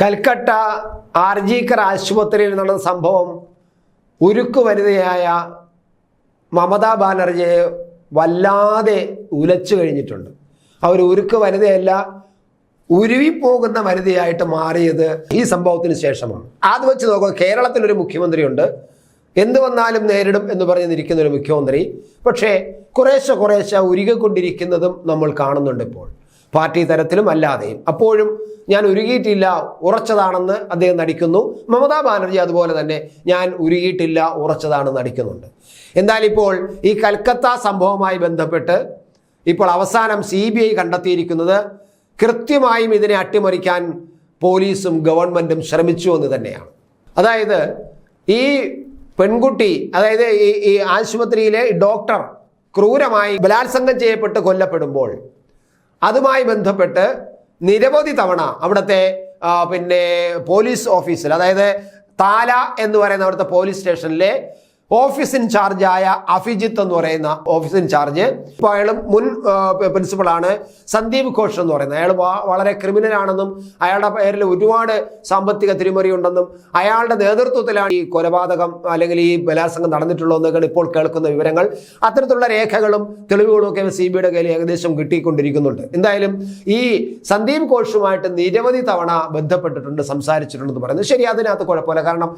കൽക്കട്ട ആർജിക്കർ ആശുപത്രിയിൽ നടന്ന സംഭവം ഉരുക്കു വനിതയായ മമതാ ബാനർജിയെ വല്ലാതെ ഉലച്ചു കഴിഞ്ഞിട്ടുണ്ട്. അവർ ഉരുക്ക് വനിതയല്ല ഉരുവിപ്പോകുന്ന വനിതയായിട്ട് മാറിയത് ഈ സംഭവത്തിന് ശേഷമാണ്. അത് വെച്ച് നോക്കുക കേരളത്തിലൊരു മുഖ്യമന്ത്രിയുണ്ട്. എന്ത് വന്നാലും നേരിടും എന്ന് പറഞ്ഞ് നിൽക്കുന്ന ഒരു മുഖ്യമന്ത്രി. പക്ഷേ കുറേശ്ശെ കുറേശ്ശെ ഉരുകിക്കൊണ്ടിരിക്കുന്നതും നമ്മൾ കാണുന്നുണ്ട് ഇപ്പോൾ. പാർട്ടി തരത്തിലും അല്ലാതെയും അപ്പോഴും ഞാൻ ഉരുകിയിട്ടില്ല ഉറച്ചതാണെന്ന് അദ്ദേഹം നടിക്കുന്നു. മമതാ ബാനർജി അതുപോലെ തന്നെ ഞാൻ ഉരുകിയിട്ടില്ല ഉറച്ചതാണെന്ന് നടിക്കുന്നുണ്ട്. എന്നാൽ ഇപ്പോൾ ഈ കൽക്കത്ത സംഭവവുമായി ബന്ധപ്പെട്ട് ഇപ്പോൾ അവസാനം സി ബി ഐ കണ്ടെത്തിയിരിക്കുന്നത് കൃത്യമായും ഇതിനെ അട്ടിമറിക്കാൻ പോലീസും ഗവൺമെന്റും ശ്രമിച്ചു എന്ന് തന്നെയാണ്. അതായത് ഈ പെൺകുട്ടി അതായത് ഈ ആശുപത്രിയിലെ ഡോക്ടർ ക്രൂരമായി ബലാത്സംഗം ചെയ്യപ്പെട്ട് കൊല്ലപ്പെടുമ്പോൾ അതുമായി ബന്ധപ്പെട്ട് നിരവധി തവണ അവിടുത്തെ പിന്നെ പോലീസ് ഓഫീസിൽ അതായത് താല എന്ന് പറയുന്ന അവിടുത്തെ പോലീസ് സ്റ്റേഷനിലെ ഓഫീസ് ഇൻചാർജ് ആയ അഫിജിത്ത് എന്ന് പറയുന്ന ഓഫീസ് ഇൻചാർജ് ഇപ്പോൾ അയാൾ മുൻ പ്രിൻസിപ്പളാണ് സന്ദീപ് ഘോഷ് എന്ന് പറയുന്നത്. അയാൾ വളരെ ക്രിമിനൽ ആണെന്നും അയാളുടെ പേരിൽ ഒരുപാട് സാമ്പത്തിക തിരിമറി ഉണ്ടെന്നും അയാളുടെ നേതൃത്വത്തിലാണ് ഈ കൊലപാതകം അല്ലെങ്കിൽ ഈ ബലാത്സംഗം നടന്നിട്ടുള്ളതെന്നൊക്കെയാണ് ഇപ്പോൾ കേൾക്കുന്ന വിവരങ്ങൾ. അത്തരത്തിലുള്ള രേഖകളും തെളിവുകളും ഒക്കെ സി ബിയുടെ കയ്യിൽ ഏകദേശം കിട്ടിക്കൊണ്ടിരിക്കുന്നുണ്ട്. എന്തായാലും ഈ സന്ദീപ് ഘോഷുമായിട്ട് നിരവധി തവണ ബന്ധപ്പെട്ടിട്ടുണ്ട് സംസാരിച്ചിട്ടുണ്ടെന്ന് പറയുന്നത്. ശരി അതിനകത്ത് കുഴപ്പമില്ല. കാരണം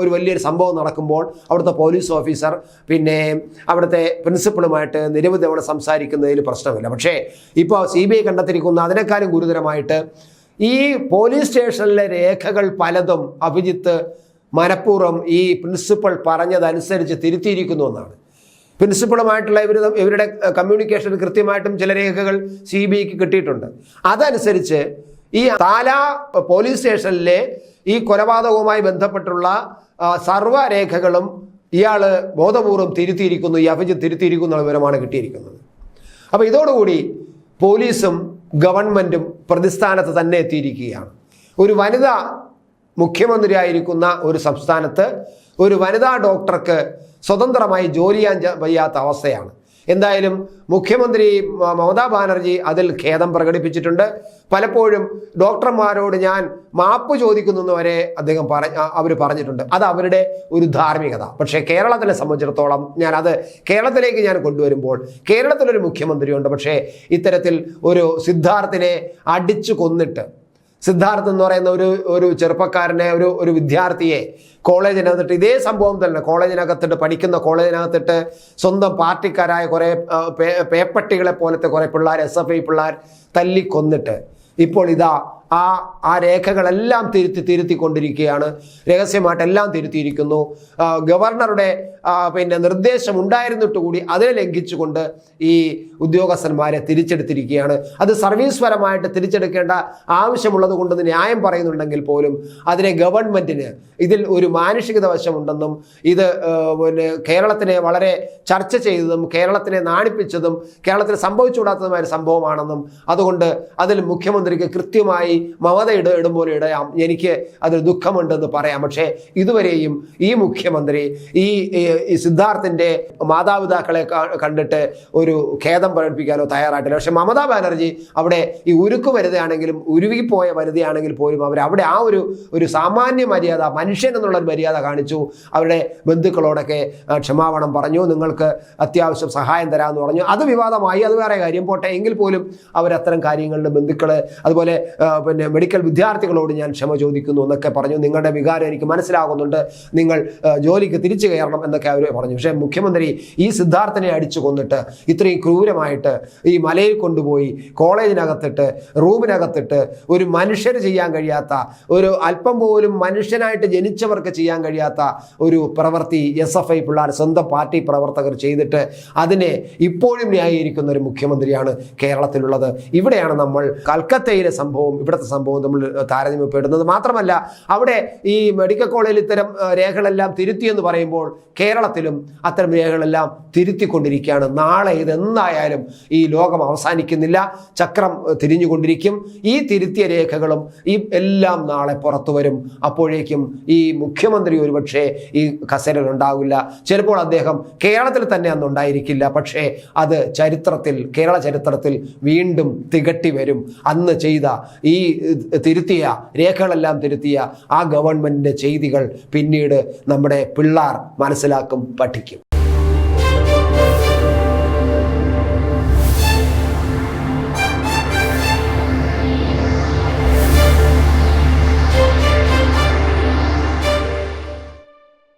ഒരു വലിയൊരു സംഭവം നടക്കുമ്പോൾ അവിടുത്തെ പോലീസ് ഓഫീസർ പിന്നെ അവിടുത്തെ പ്രിൻസിപ്പളുമായിട്ട് നിരവധി തവണ സംസാരിക്കുന്നതിൽ പ്രശ്നമില്ല. പക്ഷേ ഇപ്പോൾ സി ബി ഐ കണ്ടെത്തിയിരിക്കുന്ന അതിനേക്കാളും ഗുരുതരമായിട്ട് ഈ പോലീസ് സ്റ്റേഷനിലെ രേഖകൾ പലതും അഭിജിത്ത് മനഃപൂർവം ഈ പ്രിൻസിപ്പൾ പറഞ്ഞതനുസരിച്ച് തിരുത്തിയിരിക്കുന്നു എന്നാണ്. പ്രിൻസിപ്പളുമായിട്ടുള്ള ഇവർ ഇവരുടെ കമ്മ്യൂണിക്കേഷൻ കൃത്യമായിട്ടും ചില രേഖകൾ സി ബി ഐക്ക് കിട്ടിയിട്ടുണ്ട്. അതനുസരിച്ച് ഈ താല പോലീസ് സ്റ്റേഷനിലെ ഈ കൊലപാതകവുമായി ബന്ധപ്പെട്ടുള്ള സർവ രേഖകളും ഇയാൾ ബോധപൂർവം തിരുത്തിയിരിക്കുന്നു ഈ അഭിജിത്ത് തിരുത്തിയിരിക്കുന്ന വിവരമാണ് കിട്ടിയിരിക്കുന്നത്. അപ്പോൾ ഇതോടുകൂടി പോലീസും ഗവൺമെന്റും പ്രതിസ്ഥാനത്ത് തന്നെ എത്തിയിരിക്കുകയാണ്. ഒരു വനിത മുഖ്യമന്ത്രിയായിരിക്കുന്ന ഒരു സംസ്ഥാനത്ത് ഒരു വനിതാ ഡോക്ടർക്ക് സ്വതന്ത്രമായി ജോലി ചെയ്യാൻ വയ്യാത്ത അവസ്ഥയാണ്. എന്തായാലും മുഖ്യമന്ത്രി മമതാ ബാനർജി അതിൽ ഖേദം പ്രകടിപ്പിച്ചിട്ടുണ്ട്. പലപ്പോഴും ഡോക്ടർമാരോട് ഞാൻ മാപ്പ് ചോദിക്കുന്നു വരെ അദ്ദേഹം പറ അവർ പറഞ്ഞിട്ടുണ്ട്. അത് അവരുടെ ഒരു ധാർമ്മികത. പക്ഷേ കേരളത്തിനെ സംബന്ധിച്ചിടത്തോളം ഞാൻ അത് കേരളത്തിലേക്ക് ഞാൻ കൊണ്ടുവരുമ്പോൾ കേരളത്തിലൊരു മുഖ്യമന്ത്രിയുണ്ട്. പക്ഷേ ഇത്തരത്തിൽ ഒരു സിദ്ധാർത്ഥിനെ അടിച്ചു കൊന്നിട്ട് സിദ്ധാർത്ഥ് എന്ന് പറയുന്ന ഒരു ഒരു ചെറുപ്പക്കാരനെ ഒരു ഒരു വിദ്യാർത്ഥിയെ കോളേജിനകത്തിട്ട് ഇതേ സംഭവം തന്നെ കോളേജിനകത്തിട്ട് പഠിക്കുന്ന കോളേജിനകത്തിട്ട് സ്വന്തം പാർട്ടിക്കാരായ കുറേ പേപ്പട്ടികളെ പോലത്തെ കുറേ പിള്ളേർ എസ് എഫ് ഐ പിള്ളേർ തല്ലിക്കൊന്നിട്ട് ഇപ്പോൾ ഇതാ ആ ആ രേഖകളെല്ലാം തിരുത്തി തിരുത്തിക്കൊണ്ടിരിക്കുകയാണ്. രഹസ്യമായിട്ടെല്ലാം തിരുത്തിയിരിക്കുന്നു. ഗവർണറുടെ പിന്നെ നിർദ്ദേശം ഉണ്ടായിരുന്നിട്ട് കൂടി അതിനെ ലംഘിച്ചുകൊണ്ട് ഈ ഉദ്യോഗസ്ഥന്മാരെ തിരിച്ചെടുത്തിരിക്കുകയാണ്. അത് സർവീസ് പരമായിട്ട് തിരിച്ചെടുക്കേണ്ട ആവശ്യമുള്ളത് കൊണ്ട് ന്യായം പറയുന്നുണ്ടെങ്കിൽ പോലും അതിനെ ഗവൺമെന്റിന് ഇതിൽ ഒരു മാനുഷികത വശമുണ്ടെന്നും ഇത് പിന്നെ കേരളത്തിനെ വളരെ ചർച്ച ചെയ്തതും കേരളത്തിനെ നാണിപ്പിച്ചതും കേരളത്തിൽ സംഭവിച്ചുകൂടാത്തതുമായ ഒരു സംഭവമാണെന്നും അതുകൊണ്ട് അതിൽ മുഖ്യമന്ത്രിക്ക് കൃത്യമായി മമത ഇട ഇടുമ്പോൾ ഇടയാം. എനിക്ക് അതിൽ ദുഃഖമുണ്ടെന്ന് പറയാം. പക്ഷേ ഇതുവരെയും ഈ മുഖ്യമന്ത്രി ഈ സിദ്ധാർത്ഥിന്റെ മാതാപിതാക്കളെ കണ്ടിട്ട് ഒരു ഖേദം പ്രകടിപ്പിക്കാനോ തയ്യാറായിട്ടില്ല. പക്ഷേ മമതാ ബാനർജി അവിടെ ഈ ഉരുക്ക് വനിതയാണെങ്കിലും ഉരുവിപ്പോയ വനിതയാണെങ്കിൽ പോലും അവർ അവിടെ ആ ഒരു ഒരു സാമാന്യ മര്യാദ മനുഷ്യൻ എന്നുള്ള ഒരു മര്യാദ കാണിച്ചു. അവരുടെ ബന്ധുക്കളോടൊക്കെ ക്ഷമാപണം പറഞ്ഞു. നിങ്ങൾക്ക് അത്യാവശ്യം സഹായം തരാമെന്ന് പറഞ്ഞു. അത് വിവാദമായി. അത് വേറെ കാര്യം. പോട്ടെ. എങ്കിൽ പോലും അവരത്തരം കാര്യങ്ങളുടെ ബന്ധുക്കൾ അതുപോലെ പിന്നെ മെഡിക്കൽ വിദ്യാർത്ഥികളോട് ഞാൻ ക്ഷമ ചോദിക്കുന്നു എന്നൊക്കെ പറഞ്ഞു. നിങ്ങളുടെ വികാരം എനിക്ക് മനസ്സിലാകുന്നുണ്ട്. നിങ്ങൾ ജോലിക്ക് തിരിച്ചു കയറണം എന്നൊക്കെ അവർ പറഞ്ഞു. പക്ഷേ മുഖ്യമന്ത്രി ഈ സിദ്ധാർത്ഥനെ അടിച്ചു കൊന്നിട്ട് ഇത്രയും ക്രൂരമായിട്ട് ഈ മലയിൽ കൊണ്ടുപോയി കോളേജിനകത്തിട്ട് റൂമിനകത്തിട്ട് ഒരു മനുഷ്യർ ചെയ്യാൻ കഴിയാത്ത ഒരു അല്പം പോലും മനുഷ്യനായിട്ട് ജനിച്ചവർക്ക് ചെയ്യാൻ കഴിയാത്ത ഒരു പ്രവൃത്തി എസ് എഫ് ഐ പിള്ളേർ സ്വന്തം പാർട്ടി പ്രവർത്തകർ ചെയ്തിട്ട് അതിനെ ഇപ്പോഴും ന്യായീകരിക്കുന്ന ഒരു മുഖ്യമന്ത്രിയാണ് കേരളത്തിലുള്ളത്. ഇവിടെയാണ് നമ്മൾ കൽക്കത്തയിലെ സംഭവം ഇവിടുത്തെ സംഭവം നമ്മൾ താരതമ്യപ്പെടുന്നത് മാത്രമല്ല അവിടെ ഈ മെഡിക്കൽ കോളേജിൽ ഇത്തരം രേഖകളെല്ലാം തിരുത്തിയെന്ന് പറയുമ്പോൾ കേരളത്തിലും അത്തരം രേഖകളെല്ലാം തിരുത്തിക്കൊണ്ടിരിക്കുകയാണ്. നാളെ ഇതെന്തായാലും ഈ ലോകം അവസാനിക്കുന്നില്ല. ചക്രം തിരിഞ്ഞുകൊണ്ടിരിക്കും. ഈ തിരുത്തിയ രേഖകളും ഈ എല്ലാം നാളെ പുറത്തു വരും. അപ്പോഴേക്കും ഈ മുഖ്യമന്ത്രി ഒരുപക്ഷെ ഈ കസേരൽ ഉണ്ടാവില്ല. ചിലപ്പോൾ അദ്ദേഹം കേരളത്തിൽ തന്നെ അന്ന് ഉണ്ടായിരിക്കില്ല. പക്ഷേ അത് ചരിത്രത്തിൽ കേരള ചരിത്രത്തിൽ വീണ്ടും തികട്ടി വരും. അന്ന് ചെയ്ത ഈ തിരുത്തിയ രേഖകളെല്ലാം തിരുത്തിയ ആ ഗവൺമെന്റിന്റെ ചെയ്തികൾ പിന്നീട് നമ്മുടെ പിള്ളാർ മനസ്സിലാക്കും പഠിക്കും.